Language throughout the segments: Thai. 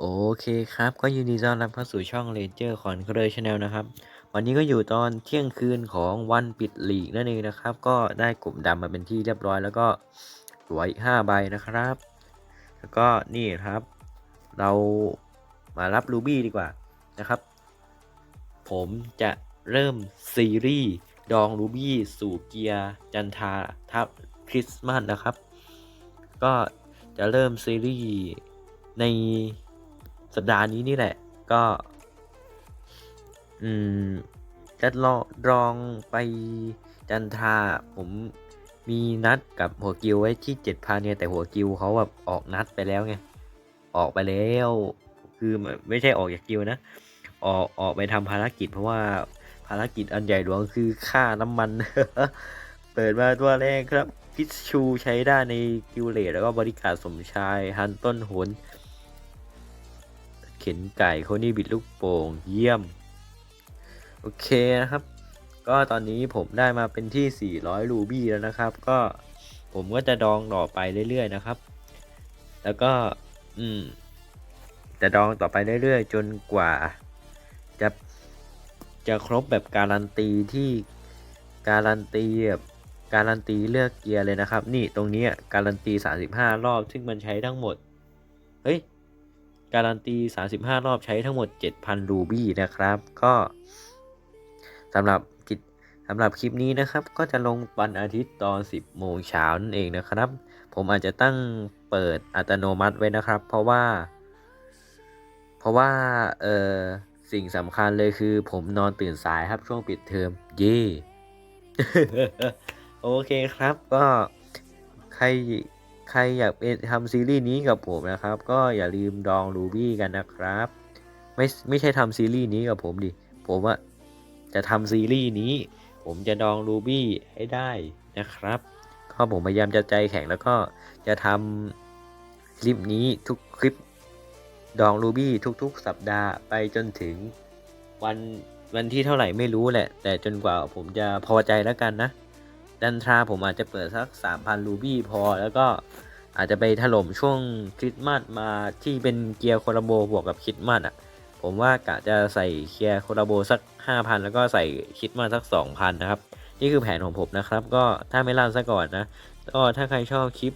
โอเคครับ ก็ยินดีต้อนรับเข้าสู่ช่อง Ranger ของเคร Channel นะครับ วันนี้ก็อยู่ตอนเที่ยงคืนของวันปิดลีกนั่นเองนะครับ ก็ได้กลุ่มดำมาเป็นที่เรียบร้อยแล้วก็ตัวอีก5ใบนะครับ แล้วก็นี่ครับ เรามารับรูบี้ดีกว่านะครับ ผมจะเริ่มซีรีส์ดองรูบี้สู่เกียร์จันทาทับคริสต์มาสนะครับ ก็จะเริ่มซีรีส์ใน สัปดาห์นี้นี่แหละ ก็ อืมจะลองลองไปจันทราผมมีนัดกับหัวกิวไว้ที่เจ็ดพันเนี่ยแต่หัวกิวเขาแบบออกนัดไปแล้วไงออกไปแล้ว คือไม่ใช่ออกจากกิวนะออกออกไปทำภารกิจ เพราะว่าภารกิจอันใหญ่หลวงคือค่าน้ำมัน เปิดมาตัวแรกครับพิชชูใช้ได้ในกิวเลตแล้วก็บริการสมชายฮันต้นโหน เข็นไก่โคนี่บิดลูกโป่งเยี่ยม โอเคนะครับ ก็ตอนนี้ผมได้มาเป็นที่ 400 รูบี้แล้วนะครับ ก็ผมก็จะดองต่อไปเรื่อยๆนะครับ แล้วก็อืมจะดองต่อไปเรื่อยๆ จนกว่า จะจะครบแบบการันตีที่การันตีแบบการันตีเลือกเกียร์เลยนะครับ นี่ตรงนี้การันตี 35 รอบซึ่งมันใช้ทั้งหมด เฮ้ย การันตี 35 รอบใช้ทั้งหมด 7,000 รูบี้นะครับ ก็สำหรับกิจสำหรับคลิปนี้นะครับ ก็จะลงวันอาทิตย์ตอน 10 โมงเช้านั่นเองนะครับ ผมอาจจะตั้งเปิดอัตโนมัติไว้นะครับ เพราะว่า เพราะว่าเออสิ่งสำคัญเลยคือ ผมนอนตื่นสายครับช่วงปิดเทอมเย่โอเคครับก็ใคร ใครอยากเป็นทำซีรีส์นี้กับผมนะครับ ก็อย่าลืมดองรูบี้กันนะครับ ไม่ไม่ใช่ทำซีรีส์นี้กับผมดิ ผมอะจะทำซีรีส์นี้ ผมจะดองรูบี้ให้ได้นะครับก็ผมพยายามจะใจแข็งแล้วก็จะทำคลิปนี้ทุกคลิปดองรูบี้ทุกๆ สัปดาห์ไปจนถึงวันวันที่เท่าไหร่ไม่รู้แหละ แต่จนกว่าผมจะพอใจแล้วกันนะ ดันทราผมอาจจะเปิดสัก 3,000 รูบี้พอ แล้วก็อาจจะไปถล่มช่วงคริสต์มาสมาที่เป็นเกียร์โคลาโบบวกกับคริสต์มาสอะ ผมว่ากะจะใส่เกียร์โคลาโบสัก 5,000 แล้วก็ใส่คริสต์มาสสัก 2,000 นะครับ นี่คือแผนของผมนะครับ ก็ถ้าไม่ลั่นซะก่อนนะ ก็ถ้าใครชอบคลิป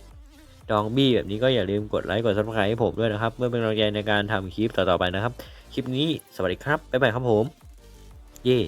ดองบี้แบบนี้ก็อย่าลืมกดไลค์กดซับสไครต์ให้ผมด้วยนะครับ เพื่อเป็นกำลังใจในการทำคลิปต่อๆไปนะครับ คลิปนี้สวัสดีครับ บ๊ายบายครับผม เย่